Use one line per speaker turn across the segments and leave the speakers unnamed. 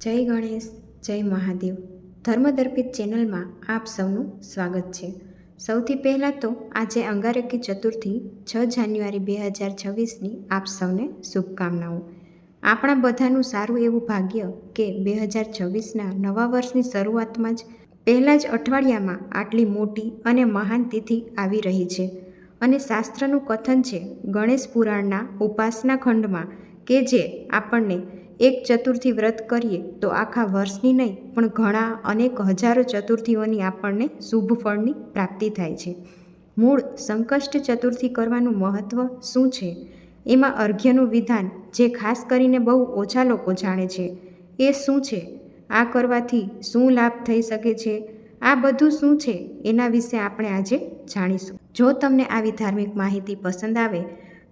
જય ગણેશ, જય મહાદેવ. ધર્મદર્પિત ચેનલમાં આપ સૌનું સ્વાગત છે. સૌથી પહેલાં તો આજે અંગારકી ચતુર્થી, છ જાન્યુઆરી બે હજાર છવ્વીસની આપ સૌને શુભકામનાઓ. આપણા બધાનું સારું એવું ભાગ્ય કે બે હજાર છવ્વીસના નવા વર્ષની શરૂઆતમાં જ પહેલાં જ અઠવાડિયામાં આટલી મોટી અને મહાન તિથિ આવી રહી છે. અને શાસ્ત્રનું કથન છે ગણેશ પુરાણના ઉપાસના ખંડમાં કે જે આપણને એક ચતુર્થી વ્રત કરીએ તો આખા વર્ષની નહીં, પણ ઘણા અનેક હજારો ચતુર્થીઓની આપણને શુભ ફળની પ્રાપ્તિ થાય છે. મૂળ સંકષ્ટ ચતુર્થી કરવાનું મહત્ત્વ શું છે? એમાં અર્ઘ્યનું વિધાન, જે ખાસ કરીને બહુ ઓછા લોકો જાણે છે, એ શું છે? આ કરવાથી શું લાભ થઈ શકે છે? આ બધું શું છે? એના વિશે આપણે આજે જાણીશું. જો તમને આવી ધાર્મિક માહિતી પસંદ આવે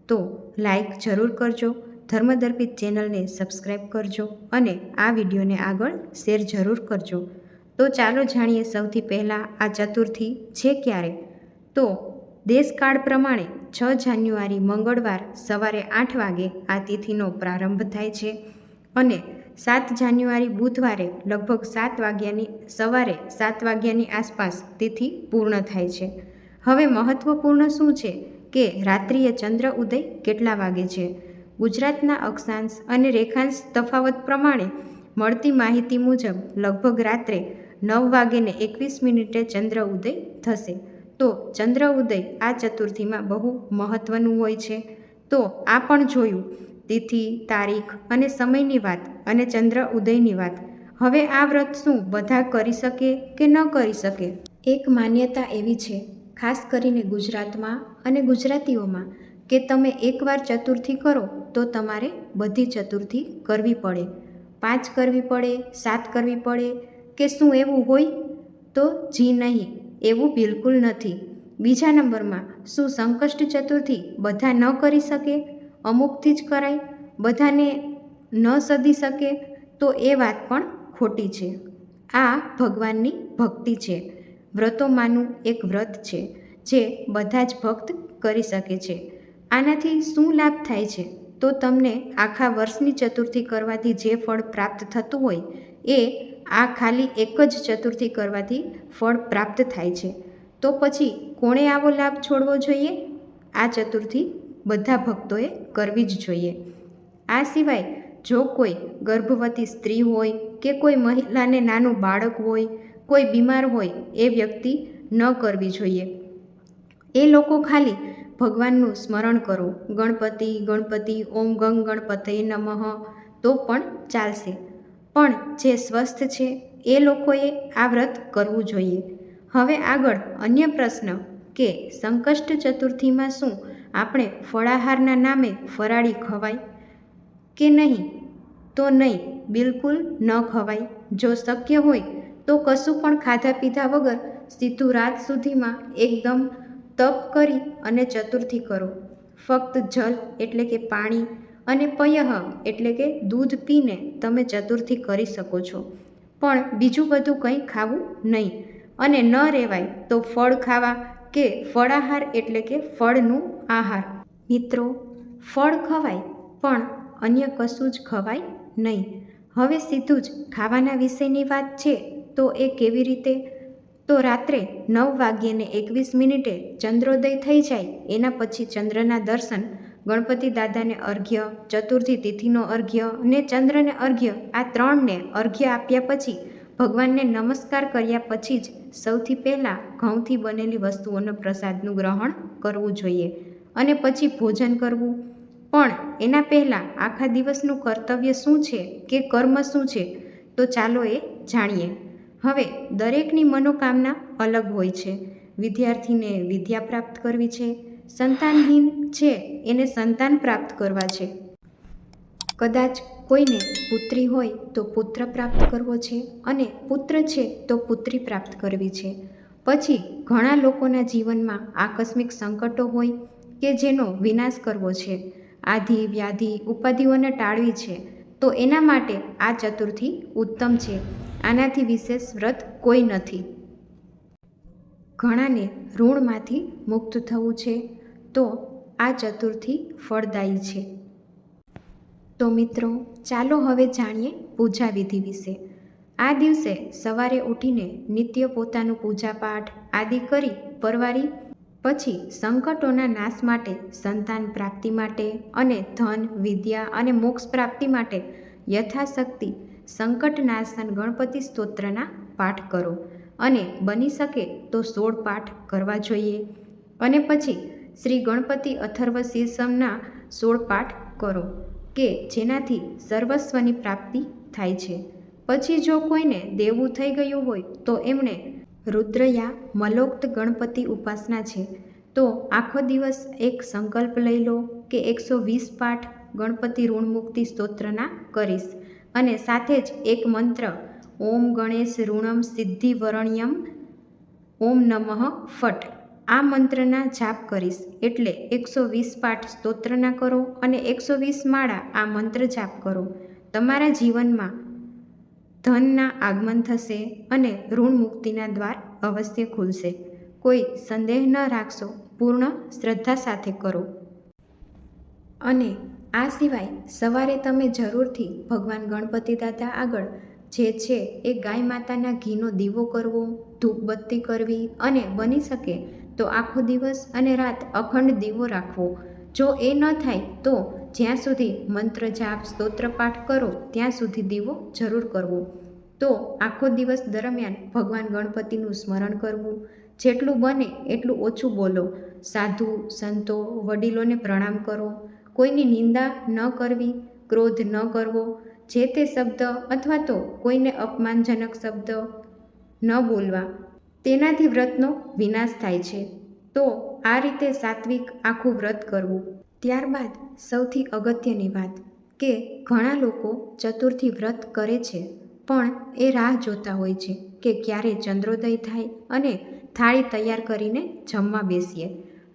તો લાઈક જરૂર કરજો ધર્મદર્પિત ચેનલને સબસ્ક્રાઈબ કરજો અને આ વિડીયોને આગળ શેર જરૂર કરજો. તો ચાલો જાણીએ સૌથી પહેલાં આ ચતુર્થી છે ક્યારે? તો દેશકાળ પ્રમાણે છ જાન્યુઆરી મંગળવાર સવારે આઠ વાગે આ તિથિનો પ્રારંભ થાય છે અને સાત જાન્યુઆરી બુધવારે લગભગ સાત વાગ્યાની, સવારે સાત વાગ્યાની આસપાસ તિથિ પૂર્ણ થાય છે. હવે મહત્ત્વપૂર્ણ શું છે કે રાત્રિએ ચંદ્ર ઉદય કેટલા વાગે છે? ગુજરાતના અક્ષાંશ અને રેખાંશ તફાવત પ્રમાણે મળતી માહિતી મુજબ લગભગ રાત્રે નવ વાગ્યે એકવીસ મિનિટે ચંદ્ર ઉદય થશે. તો ચંદ્ર ઉદય આ ચતુર્થીમાં બહુ મહત્ત્વનું હોય છે. તો આ પણ જોયું. તિથિ, તારીખ અને સમયની વાત અને ચંદ્ર ઉદયની વાત. હવે આ વ્રત શું બધા કરી શકે કે ન કરી શકે? એક માન્યતા એવી છે, ખાસ કરીને ગુજરાતમાં અને ગુજરાતીઓમાં કે તમે એકવાર ચતુર્થી કરો, તો તમારે બધી ચતુર્થી કરવી પડે. પાંચ કરવી પડે, સાત કરવી પડે કે શું એવું હોય? તો જી નહીં, એવું બિલકુલ નથી. બીજા નંબરમાં, શું સંકષ્ટ ચતુર્થી બધા ન કરી શકે? અમુકથી જ કરાય. બધાને ન સદી શકે, તો એ વાત પણ ખોટી છે. આ ભગવાનની ભક્તિ છે. વ્રતોમાંનું એક વ્રત છે, જે બધા જ ભક્ત કરી શકે છે. આનાથી શું લાભ થાય છે? તો તમને આખા વર્ષની ચતુર્થી કરવાથી જે ફળ પ્રાપ્ત થતું હોય, એ આ ખાલી એક જ ચતુર્થી કરવાથી ફળ પ્રાપ્ત થાય છે. તો પછી કોણે આવો લાભ છોડવો જોઈએ? આ ચતુર્થી બધા ભક્તોએ કરવી જ જોઈએ. આ સિવાય જો કોઈ ગર્ભવતી સ્ત્રી હોય કે કોઈ મહિલાને નાનું બાળક હોય, કોઈ બીમાર હોય, એ વ્યક્તિ ન કરવી જોઈએ. એ લોકો ખાલી ભગવાનનું સ્મરણ કરો. ગણપતિ ગણપતિ, ઓમ ગંગ ગણપતિ નમઃ. તો પણ ચાલશે. પણ જે સ્વસ્થ છે, એ લોકોએ આ વ્રત કરવું જોઈએ. હવે આગળ અન્ય પ્રશ્ન કે સંકષ્ટ ચતુર્થીમાં શું આપણે ફળાહારના નામે ફરાળી ખવાય કે નહીં? તો નહીં, બિલકુલ ન ખવાય. જો શક્ય હોય તો કશું પણ ખાધા પીધા વગર સીધું રાત સુધીમાં એકદમ તપ કરી અને ચતુર્થી કરો. ફક્ત જલ એટલે કે પાણી અને પયહ એટલે કે દૂધ પીને તમે ચતુર્થી કરી શકો છો. પણ બીજું બધું કંઈ ખાવું નહીં. અને ન રહેવાય તો ફળ ખાવા કે ફળાહાર એટલે કે ફળનું આહાર. મિત્રો, ફળ ખવાય પણ અન્ય કશું જ ખવાય નહીં. હવે સીધું જ ખાવાના વિષયની વાત છે તો એ કેવી રીતે? તો રાત્રે નવ વાગ્યેને એકવીસ મિનિટે ચંદ્રોદય થઈ જાય. એના પછી ચંદ્રના દર્શન, ગણપતિ દાદાને અર્ઘ્ય, ચતુર્થી તિથિનો અર્ઘ્ય અને ચંદ્રને અર્ઘ્ય, આ ત્રણને અર્ઘ્ય આપ્યા પછી ભગવાનને નમસ્કાર કર્યા પછી જ સૌથી પહેલાં ઘઉંથી બનેલી વસ્તુઓનો પ્રસાદનું ગ્રહણ કરવું જોઈએ અને પછી ભોજન કરવું. પણ એના પહેલાં આખા દિવસનું કર્તવ્ય શું છે કે કર્મ શું છે? તો ચાલો એ જાણીએ. હવે, દરેકની મનોકામના અલગ હોય છે. વિદ્યાર્થીને વિદ્યા પ્રાપ્ત કરવી છે. સંતાનહીન છે, એને સંતાન પ્રાપ્ત કરવા છે. કદાચ કોઈને પુત્રી હોય તો પુત્ર પ્રાપ્ત કરવો છે અને પુત્ર છે તો પુત્રી પ્રાપ્ત કરવી છે. પછી, ઘણા લોકોના જીવનમાં આકસ્મિક સંકટો હોય કે જેનો વિનાશ કરવો છે. આધિ, વ્યાધિ ઉપાધિઓને ટાળવી છે. તો એના માટે આ ચતુર્થી ઉત્તમ છે. આનાથી વિશેષ વ્રત કોઈ નથી. ઘણાને ઋણમાંથી મુક્ત થવું છે, તો આ ચતુર્થી ફળદાયી છે. તો મિત્રો, ચાલો હવે જાણીએ પૂજા વિધિ વિશે. આ દિવસે સવારે ઉઠીને નિત્ય પોતાનું પૂજાપાઠ આદિ કરી પરવારી, પછી સંકટોના નાશ માટે સંતાન પ્રાપ્તિ માટે અને ધન, વિદ્યા અને મોક્ષ પ્રાપ્તિ માટે યથાશક્તિ સંકટનાશન ગણપતિ સ્તોત્રના પાઠ કરો અને બની શકે તો સોળ પાઠ કરવા જોઈએ. અને પછી શ્રી ગણપતિ અથર્વ શીર્ષમના સોળ પાઠ કરો કે જેનાથી સર્વસ્વની પ્રાપ્તિ થાય છે. પછી જો કોઈને દેવું થઈ ગયું હોય તો એમણે રુદ્રયા મલોક્ત ગણપતિ ઉપાસના છે. તો આખો દિવસ એક સંકલ્પ લઈ લો કે એકસો વીસ પાઠ ગણપતિ ઋણમુક્તિ સ્તોત્રના કરીશ. અને સાથે જ એક મંત્ર, ઓમ ગણેશ ઋણમ સિદ્ધિ વરણ્યમ, ઓમ નમઃ ફટ. આ મંત્રના જાપ કરીશ એટલે એકસો વીસ પાઠ સ્તોત્રના કરો અને એકસો વીસ માળા આ મંત્ર જાપ કરો. તમારા જીવનમાં ધનના આગમન થશે અને ઋણ મુક્તિના દ્વાર અવશ્ય ખુલશે. કોઈ સંદેહ ન રાખશો, પૂર્ણ શ્રદ્ધા સાથે કરો. અને આ સિવાય સવારે તમે જરૂરથી ભગવાન ગણપતિ દાદા આગળ જે છે એ ગાય માતાના ઘીનો દીવો કરવો ધૂપબત્તી કરવી અને બની શકે તો આખો દિવસ અને રાત અખંડ દીવો રાખવો. જો એ ન થાય તો જ્યાં સુધી મંત્ર, જાપ, સ્તોત્ર, પાઠ કરો ત્યાં સુધી દીવો જરૂર કરવો. તો આખો દિવસ દરમિયાન ભગવાન ગણપતિનું સ્મરણ કરવું. જેટલું બને એટલું ઓછું બોલો. સાધુ, સંતો, વડીલોને પ્રણામ કરો. કોઈની નિંદા ન કરવી, ક્રોધ ન કરવો, જે તે શબ્દ અથવા તો કોઈને અપમાનજનક શબ્દ ન બોલવા, તેનાથી વ્રતનો વિનાશ થાય છે. તો આ રીતે સાત્વિક આખું વ્રત કરવું. ત્યારબાદ સૌથી અગત્યની વાત કે ઘણા લોકો ચતુર્થી વ્રત કરે છે, પણ એ રાહ જોતા હોય છે કે ક્યારે ચંદ્રોદય થાય અને થાળી તૈયાર કરીને જમવા બેસીએ.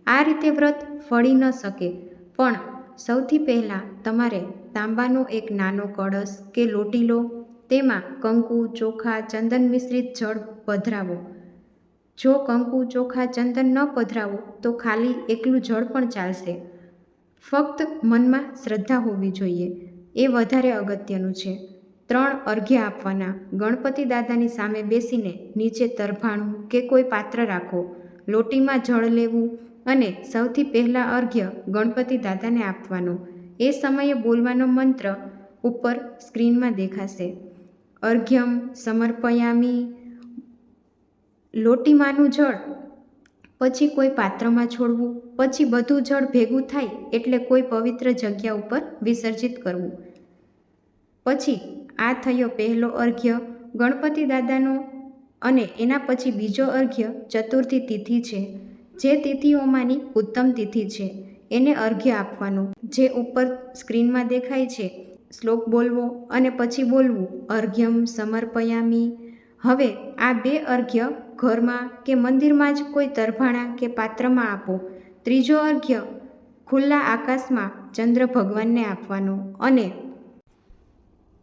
આ રીતે વ્રત ફળી ન શકે, પણ સૌથી પહેલાં તમારે તાંબાનો એક નાનો કળશ કે લોટી લો. તેમાં કંકુ, ચોખા, ચંદન મિશ્રિત જળ પધરાવો. જો કંકુ, ચોખા, ચંદન ન પધરાવો, તો ખાલી એકલું જળ પણ ચાલશે. ફક્ત મનમાં શ્રદ્ધા હોવી જોઈએ. એ વધારે અગત્યનું છે. ત્રણ અર્ઘ્ય આપવાના. ગણપતિ દાદાની સામે બેસીને નીચે તરભાણું કે કોઈ પાત્ર રાખો. લોટીમાં જળ લેવું અને સૌથી પહેલાં અર્ઘ્ય ગણપતિ દાદાને આપવાનો. એ સમયે બોલવાનો મંત્ર ઉપર સ્ક્રીનમાં દેખાશે. અર્ઘ્યમ સમર્પયામી. લોટીમાંનું જળ. પછી કોઈ પાત્રમાં છોડવું. પછી બધું જળ ભેગું થાય એટલે કોઈ પવિત્ર જગ્યા ઉપર વિસર્જિત કરવું. પછી આ થયો પહેલો અર્ઘ્ય ગણપતિ દાદાનો અને એના પછી બીજો અર્ઘ્ય ચતુર્થી તિથિ છે. જે તિથિઓમાંની ઉત્તમ તિથિ છે, એને અર્ઘ્ય આપવાનું. જે ઉપર સ્ક્રીનમાં દેખાય છે, શ્લોક બોલવો અને પછી બોલવું. અર્ઘ્યમ સમર્પયામી. હવે આ બે અર્ઘ્ય ઘરમાં કે મંદિરમાં જ કોઈ તરભાણા કે પાત્રમાં આપો. ત્રીજો અર્ઘ્ય ખુલ્લા આકાશમાં ચંદ્ર ભગવાનને આપવાનો. અને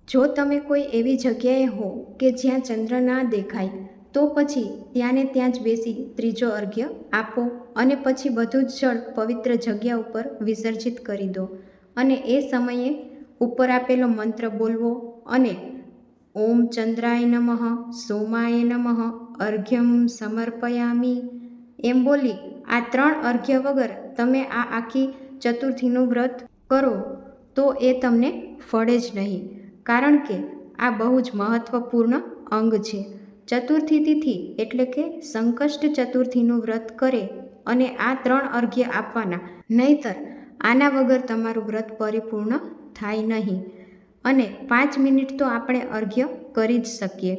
જો તમે કોઈ એવી જગ્યાએ હો કે જ્યાં ચંદ્ર ના દેખાય તો પછી ત્યાંને ત્યાં જ બેસી ત્રીજો અર્ઘ્ય આપો અને પછી બધું જ જળ પવિત્ર જગ્યા ઉપર વિસર્જિત કરી દો. અને એ સમયે ઉપર આપેલો મંત્ર બોલવો અને ઓમ ચંદ્રાય નમઃ, સોમાય નમઃ, અર્ઘ્યમ સમર્પયામી એમ બોલી આ ત્રણ અર્ઘ્ય વગર તમે આ આખી ચતુર્થીનું વ્રત કરો તો એ તમને ફળે જ નહીં. કારણ કે આ બહુ જ મહત્ત્વપૂર્ણ અંગ છે. ચતુર્થી તિથિ એટલે કે સંકષ્ટ ચતુર્થીનું વ્રત કરે અને આ ત્રણ અર્ઘ્ય આપવાના. નહીતર આના વગર તમારું વ્રત પરિપૂર્ણ થાય નહીં. અને પાંચ મિનિટ તો આપણે અર્ઘ્ય કરી જ શકીએ.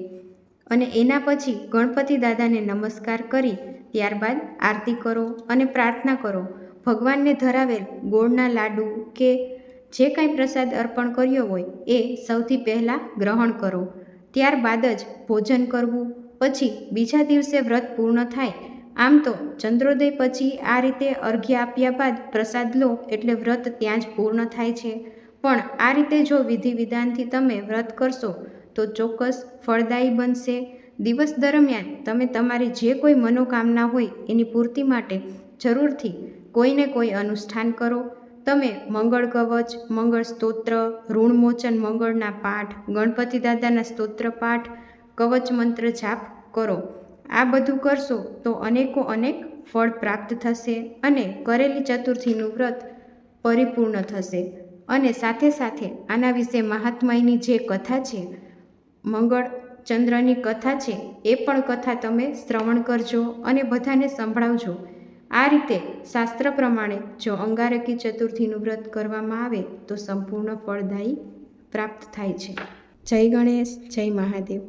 અને એના પછી ગણપતિ દાદાને નમસ્કાર કરી, ત્યારબાદ આરતી કરો અને પ્રાર્થના કરો. ભગવાનને ધરાવેલ ગોળના લાડુ કે જે કાંઈ પ્રસાદ અર્પણ કર્યો હોય એ સૌથી પહેલાં ગ્રહણ કરો. ત્યારબાદ જ ભોજન કરવું, પછી બીજા દિવસે વ્રત પૂર્ણ થાય. આમ તો ચંદ્રોદય પછી આ રીતે અર્ઘ્ય આપ્યા બાદ પ્રસાદ લો એટલે વ્રત ત્યાં જ પૂર્ણ થાય છે. પણ આ રીતે જો વિધિ વિધાનથી તમે વ્રત કરશો, તો ચોક્કસ ફળદાયી બનશે. દિવસ દરમિયાન તમે તમારી જે કોઈ મનોકામના હોય એની પૂર્તિ માટે જરૂરથી કોઈને કોઈ અનુષ્ઠાન કરો. તમે મંગળ કવચ, મંગળ સ્તોત્ર ઋણમોચન મંગળના પાઠ, ગણપતિ દાદાના સ્તોત્ર પાઠ, કવચ મંત્ર જાપ કરો. આ બધું કરશો તો અનેકો અનેક ફળ પ્રાપ્ત થશે અને કરેલી ચતુર્થીનું વ્રત પરિપૂર્ણ થશે. અને સાથે સાથે આના વિશે મહાત્માયની જે કથા છે, મંગળ ચંદ્રની કથા છે, એ પણ કથા તમે શ્રવણ કરજો અને બધાને સંભળાવજો. આ રીતે શાસ્ત્ર પ્રમાણે જો અંગારકી ચતુર્થીનું વ્રત કરવામાં આવે, તો સંપૂર્ણ ફળદાયી પ્રાપ્ત થાય છે. જય ગણેશ, જય મહાદેવ.